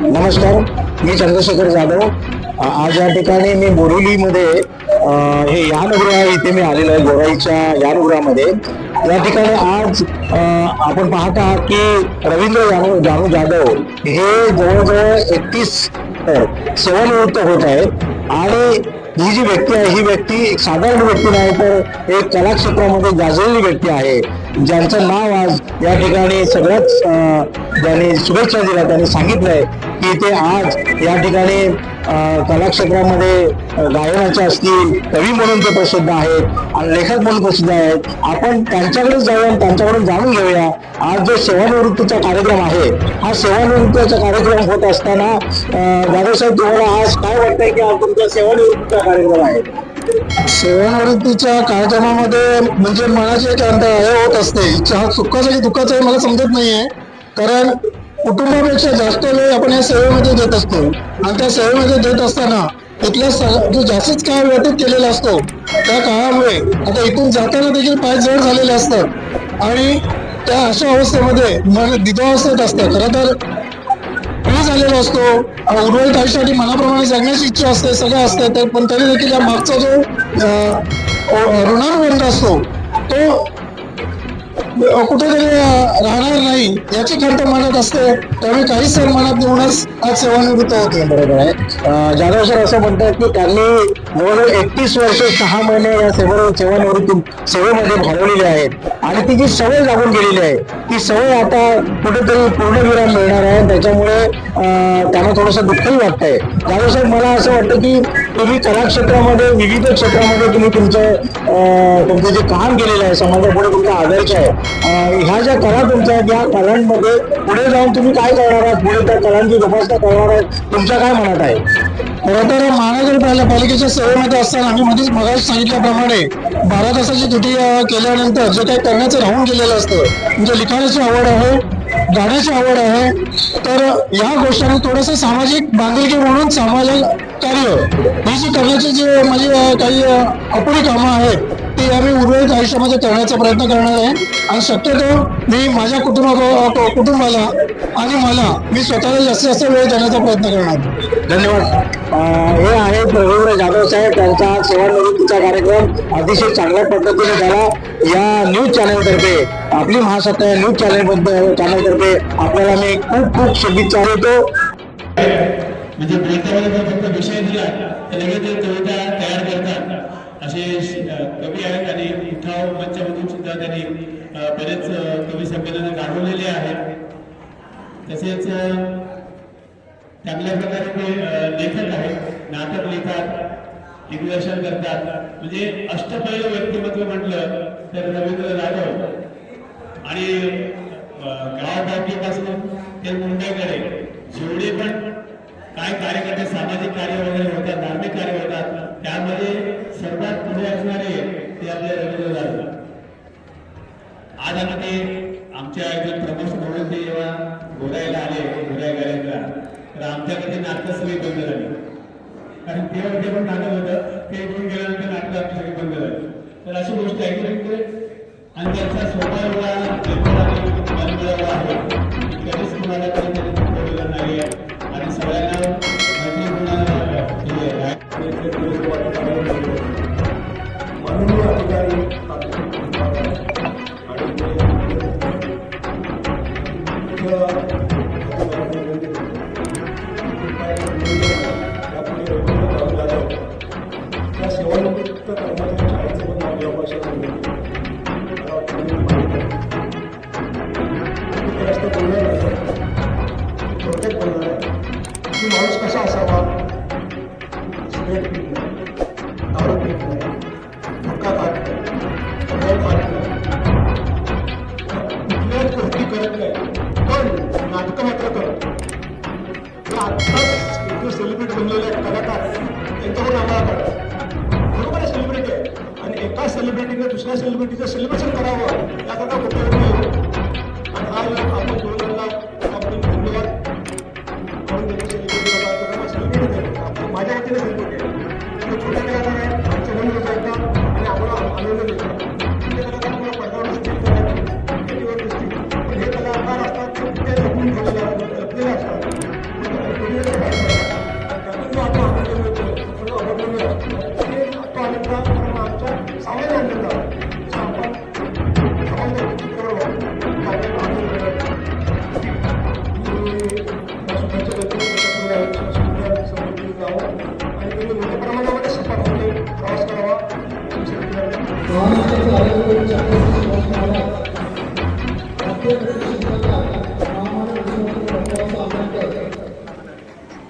नमस्कार मी चंद्रशेखर जाधव. आज या ठिकाणी मी बोरिवलीमध्ये हे यानगृह इथे मी आलेलो आहे गोराईच्या यानगृहामध्ये. या ठिकाणी आज आपण पाहत आहात की रवींद्र जानू जानू जाधव हे जवळजवळ एकतीस सेवानिवृत्त होत आहेत. आणि ही जी व्यक्ती आहे ही व्यक्ती एक साधारण व्यक्ती नाही तर एक कलाक्षेत्रामध्ये गाजलेली व्यक्ती आहे. ज्यांचं नाव आज या ठिकाणी सगळ्याच अं, ज्यांनी शुभेच्छा दिल्या त्यांनी सांगितलंय की ते आज या ठिकाणी कलाक्षेत्रामध्ये गायनाचे असतील कवी म्हणून ते प्रसिद्ध आहेत आणि लेखक म्हणून प्रसिद्ध आहेत. आपण त्यांच्याकडे जाऊया त्यांच्याकडून जाणून घेऊया. आज जो सेवानिवृत्तीचा कार्यक्रम आहे हा सेवानिवृत्तीचा कार्यक्रम होत असताना दादासाहेब तुम्हाला आज काय वाटतंय की आज तुमचा सेवानिवृत्तीचा कार्यक्रम आहे? सेवानिवृत्तीच्या कार्यक्रमामध्ये म्हणजे मनाची एक अंत हे होत असते. इच्छा हा सुखाचा की दुःखाचा हे मला समजत नाहीये. कारण कुटुंबापेक्षा जास्त वेळ आपण या सेवेमध्ये देत असतो. आणि त्या सेवेमध्ये देत असताना इथल्या जो जास्तच काळ व्यतीत केलेला असतो त्या काळामुळे आता इथून जाताना देखील पाय जड झालेले असतात. आणि त्या अशा अवस्थेमध्ये मन दिदावस्थेत असतं खरं तर फ्री झालेला असतो. उर्वरित आयुष्यासाठी मनाप्रमाणे जगण्याची इच्छा असते सगळं असतं. तर पण तरी देखील या मागचा जो ऋणानुबंध असतो तो कुठेतरी राहणार नाही. याची खंत मनात असते. त्यामुळे काही सर मनात घेऊनच आज सेवानिवृत्त होते. बरोबर आहे. जाधव सर असं म्हणतात की त्यांनी जवळजवळ एकतीस वर्ष सहा महिने या सेवा सेवानिवृत्ती सेवेमध्ये घालवलेली आहेत. आणि ती जी सवय लागून गेलेली आहे. ती सवय आता कुठेतरी पूर्णविराम मिळणार आहे. त्याच्यामुळे त्यांना थोडंसं दुःखही वाटतंय. जाधव साहेब मला असं वाटतं की तुम्ही कला क्षेत्रामध्ये विविध क्षेत्रामध्ये तुम्ही तुमचं तुमचं जे काम केलेलं आहे समाजापुढे तुमचा आदर्श आहे. ह्या ज्या कला तुमच्या आहेत या कलांमध्ये पुढे जाऊन तुम्ही काय करणार आहात? पुढे त्या कलांची जोपासना करणार आहात? तुमच्या काय म्हणत आहे? खरं तर महानगरपालिकेच्या सेवेमध्ये असताना आम्ही मध्येच मगाशी सांगितल्याप्रमाणे बारा तासाची ड्युटी केल्यानंतर जे काही करण्याचं राहून गेलेलं असतं म्हणजे लिखाणाची आवड आहे गाण्याची आवड आहे तर या गोष्टींना थोडंसं सामाजिक बांधिलकी म्हणून समाजाला कार्य. ही जी करण्याची जी माझी अ, काही अपुरी कामं आहेत ती आम्ही उर्वरित आयुष्यामध्ये करण्याचा प्रयत्न करणार आहे. आणि शक्यतो मी माझ्या कुटुंबा कुटुंबाला आणि मला मी स्वतःला जास्तीत जास्त वेळ देण्याचा प्रयत्न करणार धन्यवाद. हे आहेत रवींद्र जाधव साहेब त्यांचा सेवानिवृत्तीचा कार्यक्रम. अतिशय चांगल्या पद्धतीने झाला. या न्यूज चॅनलतर्फे आपली महासत्ता या न्यूज चॅनल चॅनलतर्फे आपल्याला मी खूप खूप शुभेच्छा देतो. म्हणजे गीतामध्ये जर फक्त विषय दिला तर लगेच कविता तयार करतात. असे कवी आहेत आणि उठाव मंचामधून सुद्धा त्यांनी बरेच कवी संमेलन गाजवलेले आहेत. तसेच चांगल्या प्रकारे ते लेखक आहेत नाटक लिहितात दिग्दर्शन करतात. म्हणजे अष्टपैलू व्यक्तिमत्व म्हटलं तर रवींद्र जाधव आणि अ, गावापासून ते मुंबईकडे. काय कार्यकर्ते सामाजिक कार्य वगैरे होतात धार्मिक कार्य होतात. त्यामध्ये सर्वात पुढे असणारे ते आपले रवींद्र जाधव आज आम्ही ते आमच्या आयोजक प्रमोद म्हणून ते जेव्हा घोरायला आले घोराय गायकला तर आमच्याकडे नाटकं सगळी बंद झाली. कारण तेव्हा ते पण नाटक होतं ते घेऊन गेल्यानंतर नाटक आमची सगळी बंद झाली. तर अशी गोष्ट आहे की आणि त्यांचा स्वभाव एवढा आहे. कधीच कुणाला तरी त्यांनी नाही आहे आणि सगळ्यांना मैत्री गुणाला हे आहे. माननीय कसा असावा सिगरेट पीत दारू कुठल्याच गोष्टी करत नाही पण नाटकं मात्र करत आत्ताच सेलिब्रिटी बनलेले कलाकार त्यांच्याकडून आम्हाला बरोबर सेलिब्रिटी आहे आणि एका सेलिब्रिटीने दुसऱ्या सेलिब्रिटीचं सेलिब्रेशन करावं याकरता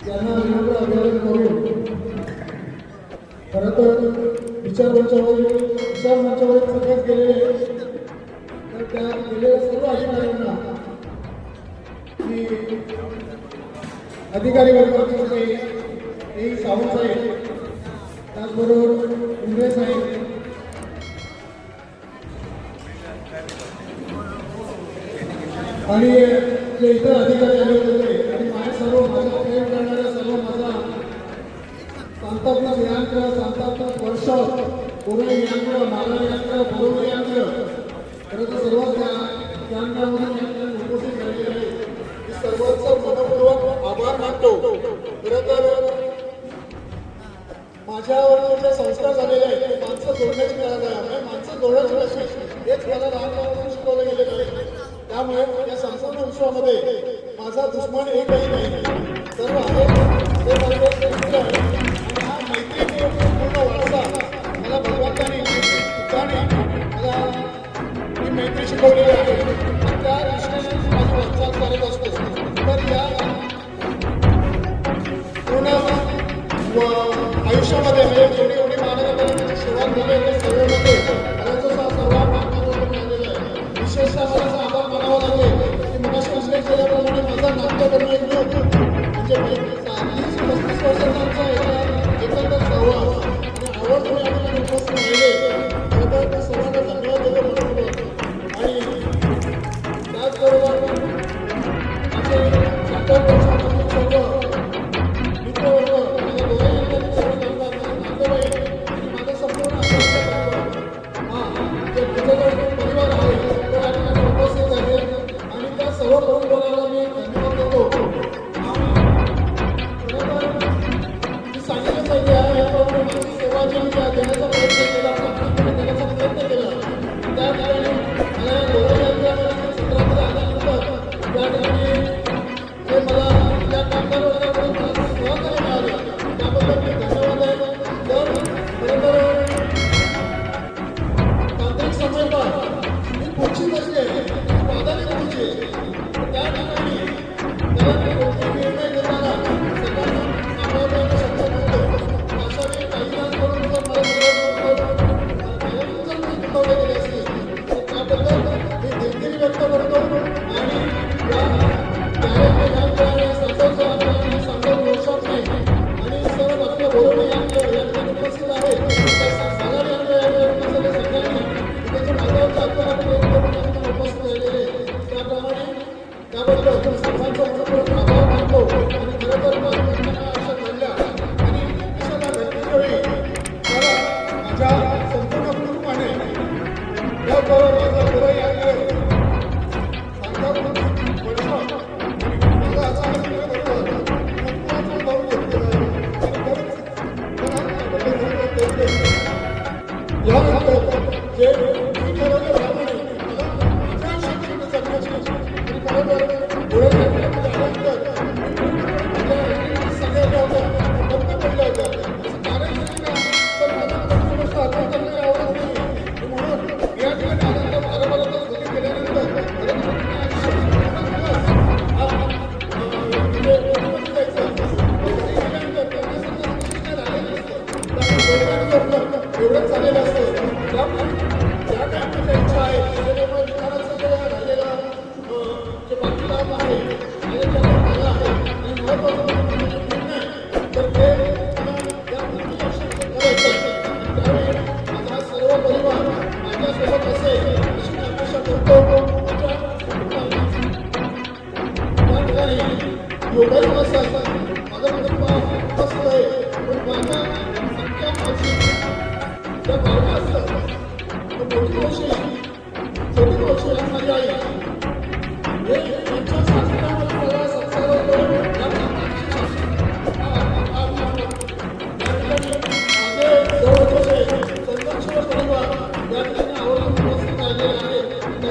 यांना विनम्र अभिवादन करून खरं तर विचार मंचावर विचार मंचावर सगळ्याच गेलेले तर त्या गेलेल्या सर्व अधिकाऱ्यांना की अधिकारी वर्गाचे होते ते सावंत साहेब त्याचबरोबर इंग्रज साहेब आणि जे इतर अधिकारी आले होते. आणि माझ्या सर्व माझ्या प्रेम करणाऱ्या सर्व माझा सांतात्मक यंत्र सांतात्मक वर्ष. पूर्ण यंत्र माला यंत्र पूर्ण यंत्र खरं तर सर्वच यांत्रामधून महाराष्ट्रामध्ये माझा दुश्मन एकही नाही.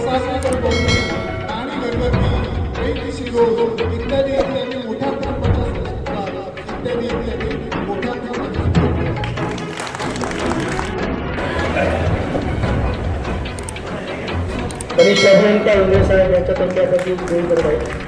साजरे करतो आणि गणपती एक शिरो इत्यादी इत्यादी मोठ्या प्रमाणात इत्यादी इत्यादी मोठ्या प्रमाणात तरी श्रद्धांता इंग्रज साहेब यांच्यातर्फे आपण करत आहे